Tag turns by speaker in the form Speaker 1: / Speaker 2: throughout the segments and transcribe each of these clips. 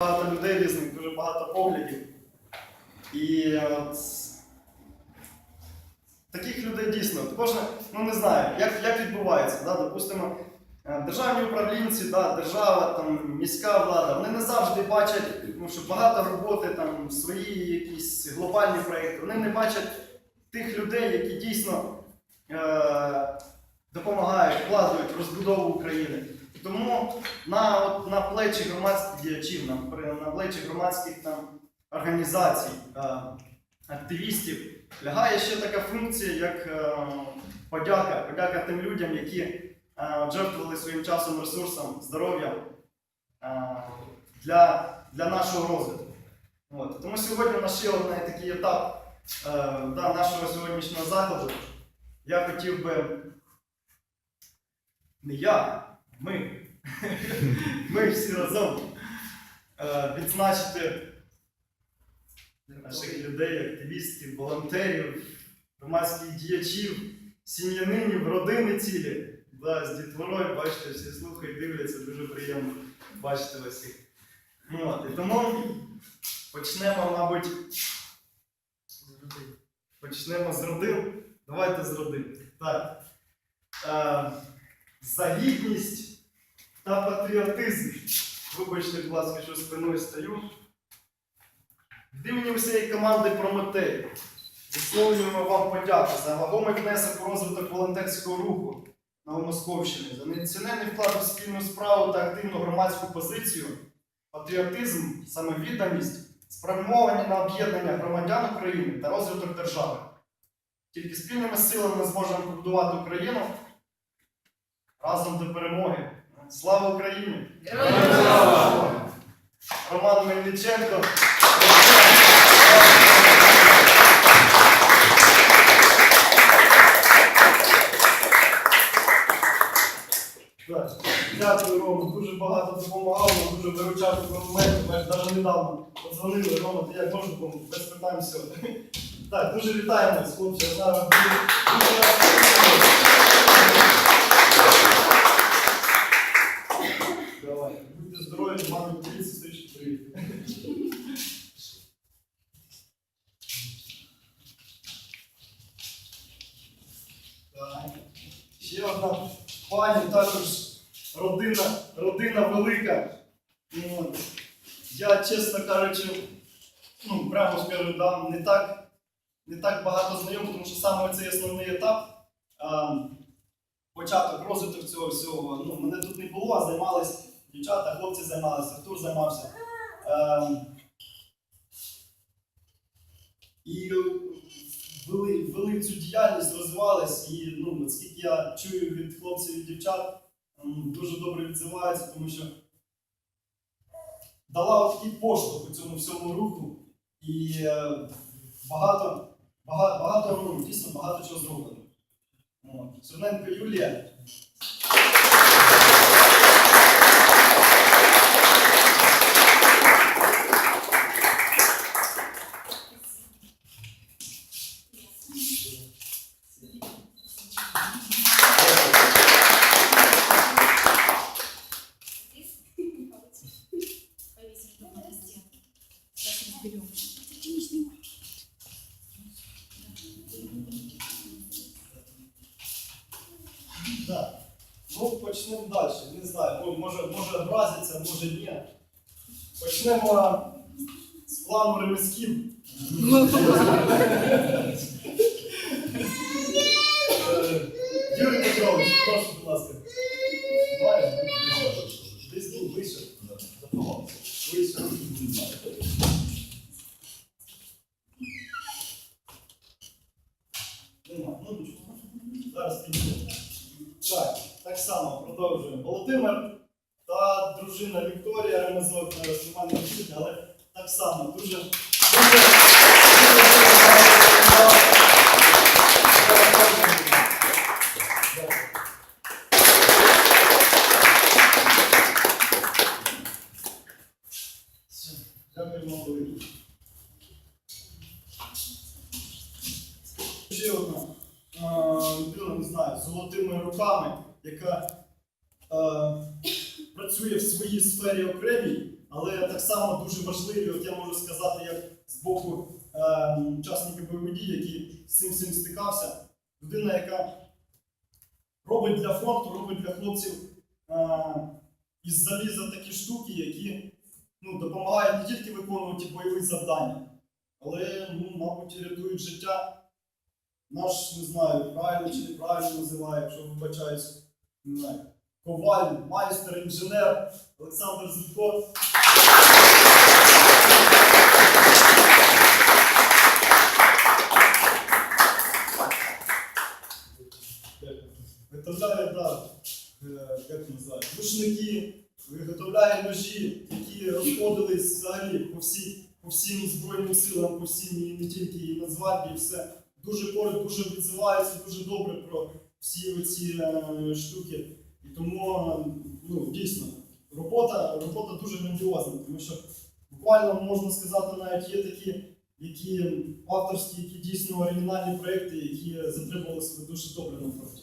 Speaker 1: багато людей різних, дуже багато поглядів. І от таких людей дійсно. Кожен, ну не знаю, як, як відбувається. Да? Допустимо, е, державні управлінці, да, держава, там, міська влада, вони не завжди бачать, ну, що багато роботи, там, свої якісь глобальні проєкти, вони не бачать тих людей, які дійсно е, допомагають, вкладають в розбудову України. Тому на, от, на плечі громадських діячів, на, на плечі громадських там, організацій, е, активістів лягає ще така функція, як е, подяка, подяка тим людям, які е, жертвували своїм часом, ресурсом, здоров'ям е, для, для нашого розвитку. От. Тому сьогодні у нас ще один такий етап е, да, нашого сьогоднішнього заходу. Я хотів би не я, ми, ми всі разом е, відзначити наших людей, активістів, волонтерів, громадських діячів, сім'янинів, родини цілі. Да, з дітворою, бачите, всі слухають, дивляться, дуже приємно бачити вас всіх. Ну, і тому почнемо, мабуть, почнемо з родин. Давайте з родин. Так. За гідність та патріотизм. Вибачте, будь ласка, що спиною стою. Від імені всієї команди Прометей висловлюємо вам подяку за вагомий внесок у розвиток волонтерського руху Новомосковщини, за неоціненний вклад у спільну справу та активну громадську позицію, патріотизм, самовідданість, спрямовані на об'єднання громадян України та розвиток держави. Тільки спільними силами ми зможемо побудувати Україну разом до перемоги. Слава Україні!
Speaker 2: Слава!
Speaker 1: Роман Мельниченко. Дякую, Рома. Дуже багато допомагав, дуже виручав документи. Навіть недавно подзвонили, Рома, ти як можеш допомогти? без питань все. Так, дуже вітаємо вас, хлопці. Ще одна пані, також родина, родина велика. Ну. Я, чесно кажучи, ну, прямо скажу, да, не так, не так багато знайомий, тому що саме цей основний етап, початок розвиток цього всього. Ну, мене тут не було, а займались дівчата, хлопці займалися, Артур займався. Ем, і вели, вели цю діяльність, розвивались, і ну, оскільки я чую від хлопців і дівчат, дуже добре відзиваються, тому що дала такий поштовх у цьому всьому руху, і е, багато, багато, багато ну, дійсно багато чого зроблено. От. Юлія. Так. Ну, почнемо далі. Не знаю, ну, може, може образиться, може ні. Почнемо з плану ремесків. Е, Юрій Петрович, прошу, будь ласка. Має? Десь тут вище. Вище. Нема. Ну, нічого. Зараз підійдемо. Так, так само продовжуємо. Володимир та дружина Вікторія Ремезок зараз немає не чути, але так само дуже. дуже- Дякую. Все, Дякуємо велике. Ще одна е, людина, не знаю, золотими руками, яка е, працює в своїй сфері окремій, але так само. само дуже важливі. От я можу сказати, як з боку е, учасника бойових дій, який з цим всім стикався. Людина, яка робить для фронту, робить для хлопців е, із заліза такі штуки, які ну, допомагають не тільки виконувати бойові завдання, але, ну, мабуть, рятують життя. Наш, не знаю, правильно чи неправильно називає, якщо вибачаюсь, не знаю, коваль, майстер, інженер Олександр Зубко. Виготовляє, да, е, як називають, рушники, виготовляє ножі, які розходились взагалі по, всі, по всім Збройним силам, по всім і не тільки і Нацгвардії, і все. Дуже поруч, дуже відзивається, дуже добре про всі ці е, штуки. І тому е, ну, дійсно робота, робота дуже грандіозна, тому що буквально можна сказати, навіть є такі, які авторські, які дійсно оригінальні проекти, які затримали себе дуже добре на фронті.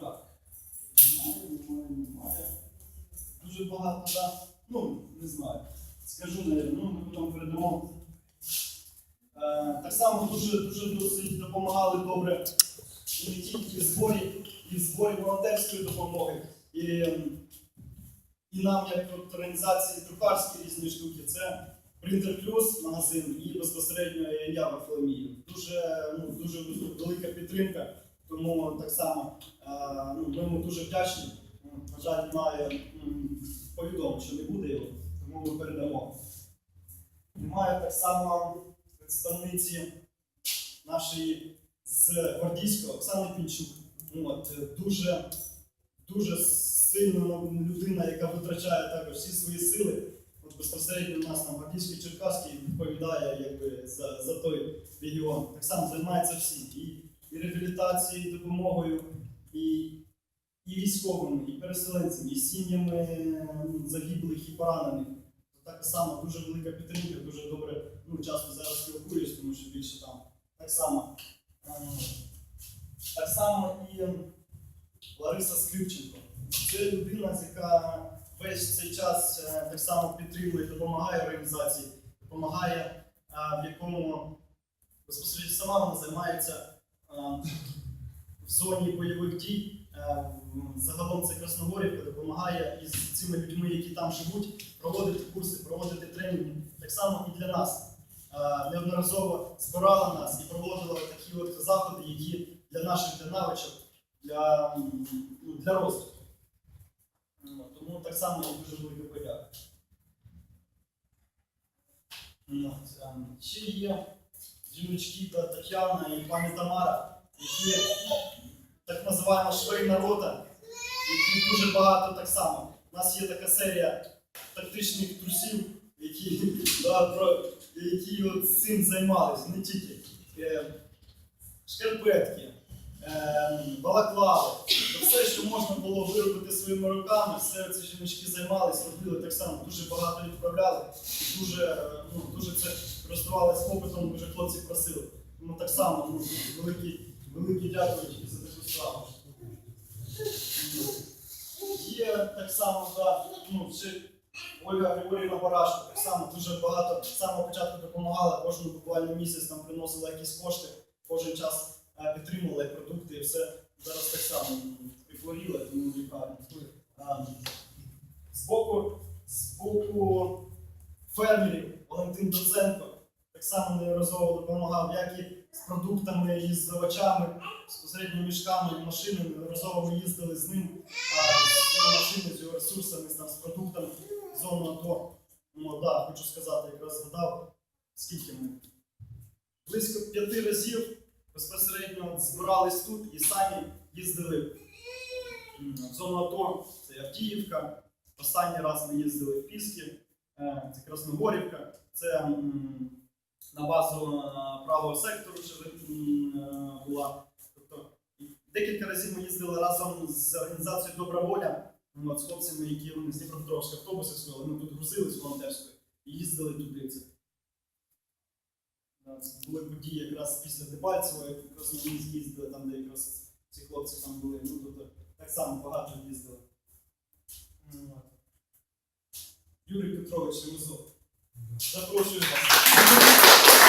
Speaker 1: Так. Немає, немає, немає. Дуже багато, да. Ну, не знаю. Скажу, ну, ми потім передамо. Е, так само дуже, дуже досить допомагали добре не тільки в зборі, і в зборі волонтерської допомоги. І, ем, і нам, як от організації друкарські різні штуки, це Принтер Плюс магазин і безпосередньо я Варфоломію. Дуже, ну, дуже велика підтримка, тому так само е, ну, ми йому дуже вдячні. Ну, На жаль, немає повідомлень, що не буде його, тому ми передамо. Немає так само представниці нашої з Гвардійського Оксани Пінчук. От, дуже, дуже сильна людина, яка витрачає також всі свої сили. От безпосередньо у нас там Гвардійський Черкаський відповідає якби, за, за той регіон. Так само займається всім. І, і реабілітацією, і допомогою, і, і військовими, і переселенцями, і сім'ями загиблих і поранених. Так само дуже велика підтримка, дуже добре, ну часто зараз спілкуюсь, тому що більше там так само. ем, Так само і Лариса Скрипченко. Це людина, яка весь цей час е, так само підтримує, допомагає організації, допомагає, е, в якому безпосередньо сама вона займається е, в зоні бойових дій. Е, Загалом це Красногорівка допомагає із цими людьми, які там живуть, проводити курси, проводити тренінги. Так само і для нас. Е, Неодноразово збирала нас і проводила такі от заходи, які для наших для навичок, для, ну, для розвитку. Ну, Тому так само дуже велика подяка. Ну, ем, Ще є жіночки та Тетяна і пані Тамара, які так називаємо швейна рота, які дуже багато так само. У нас є така серія тактичних трусів, які, да, про, які от цим займалися, не тільки. Е, шкарпетки, е, балаклави, то все, що можна було виробити своїми руками, все ці жіночки займалися, робили так само, дуже багато відправляли, дуже, е, ну, дуже це користувалися попитом, дуже хлопці просили. Тому так само ну, великі, великі дякую за Є так само, да, ну, ще Ольга Григорівна Барашко, так само дуже багато з самого початку допомагала, кожен буквально місяць там приносила якісь кошти, кожен час е, підтримувала продукти, і все. Зараз так само м, тому лікарні. З боку, з боку фермерів Валентин Доценко само неодноразово допомагав, як і з продуктами, і з овочами, безпосередньо мішками і машинами. Неодноразово ми їздили з ним, з його машиною, з його ресурсами, там, з продуктами зону АТО. Ну, да, хочу сказати, якраз згадав, скільки ми. Близько п'яти разів безпосередньо збирались тут і самі їздили в зону АТО, це Авдіївка. Останній раз ми їздили в Піски, е, це Красногорівка, це на базу е, правого сектору ще е, була. Тобто, декілька разів ми їздили разом з організацією Добра воля, ну, от, з хлопцями, які вони з Дніпропетровська автобуси свої, ми тут грузились волонтерською і їздили туди. Це Е, були події якраз після Дебальцева, якраз ми їздили там, де якраз ці хлопці там були. Ну, тобто, так само багато їздили. Юрій Петрович Ремезов. Запрошую вас.